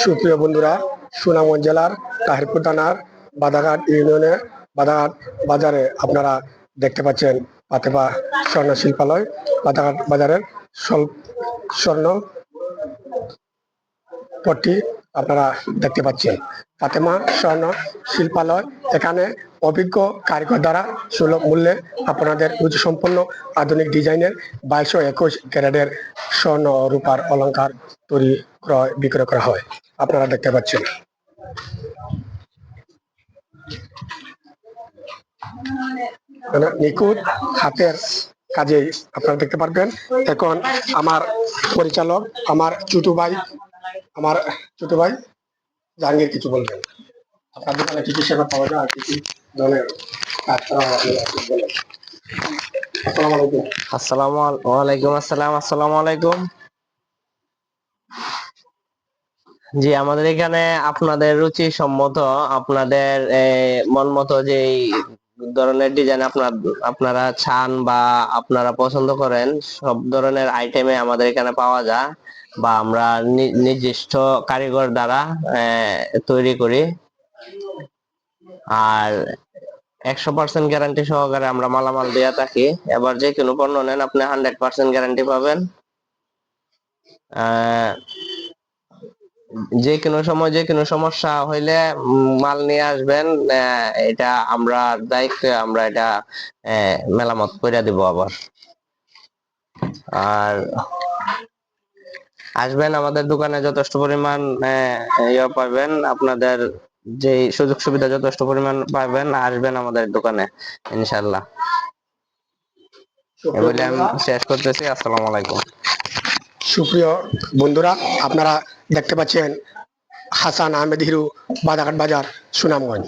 সুপ্রিয় বন্ধুরা, সুনামগঞ্জ জেলার তাহিরপুর থানার বাদাঘাট ইউনিয়নের বাদাঘাট বাজারে আপনারা দেখতে পাচ্ছেন পাতেপা স্বর্ণ শিল্পালয়, বাদাঘাট বাজারের স্বর্ণ পট্টি আপনারা দেখতে পাচ্ছেন। ফাতেমা স্বর্ণ শিল্পালয়, এখানে অভিজ্ঞ কারিগর দ্বারা সুলভ মূল্যে আপনাদের রুচি সম্পন্ন আধুনিক ডিজাইনের বাইশশো একুশ ক্যারেটের স্বর্ণ রূপার অলংকার তৈরি ক্রয়, বিক্রয় করা হয়। আপনারা দেখতে পাচ্ছেন। এখানে নিখুঁত হাতের কাজে আপনারা দেখতে পারবেন। এখন আমার পরিচালক, আমার চুটু ভাই, আমার ছোট ভাই জাহাঙ্গীর কিছু বলবেন। আপনার দোকানে কি কি সেবা পাওয়া যায় আর কি কি ধরনের কাজ করা হয় আপনি বলেন। জি, আমাদের এখানে আপনাদের রুচি সম্মত আপনাদের মন মতো যে ধরনের ডিজাইন আপনার, আপনারা চান বা আপনারা পছন্দ করেন, সব ধরনের আইটেমে আমাদের এখানে পাওয়া যায় বা আমরা নির্দিষ্ট কারিগর দ্বারা তৈরি করি। আর একশো পার্সেন্ট গ্যারান্টি সহকারে আমরা মালামাল দিয়ে থাকি। এবার যে কোনো পণ্য নেন আপনি হান্ড্রেড পার্সেন্ট গ্যারান্টি পাবেন। যে কোনো সময় যে কোনো সমস্যা হইলে মাল নিয়ে আসবেন। এটা আমরা দায়িত্বে আমরা এটা আহ, মেরামত করে দিব আবার। আর আসবেন আমাদের দোকানে যথেষ্ট পরিমাণ ইয়ে পাবেন। আপনাদের যে সুযোগ সুবিধা যথেষ্ট পরিমাণ পাবেন, আসবেন আমাদের দোকানে ইনশাল্লাহ বলে আমি শেষ করতেছি, আসসালামু আলাইকুম। সুপ্রিয় বন্ধুরা, আপনারা দেখতে পাচ্ছেন হাসান আহমেদ হিরু বাদাঘাট বাজার, সুনামগঞ্জ।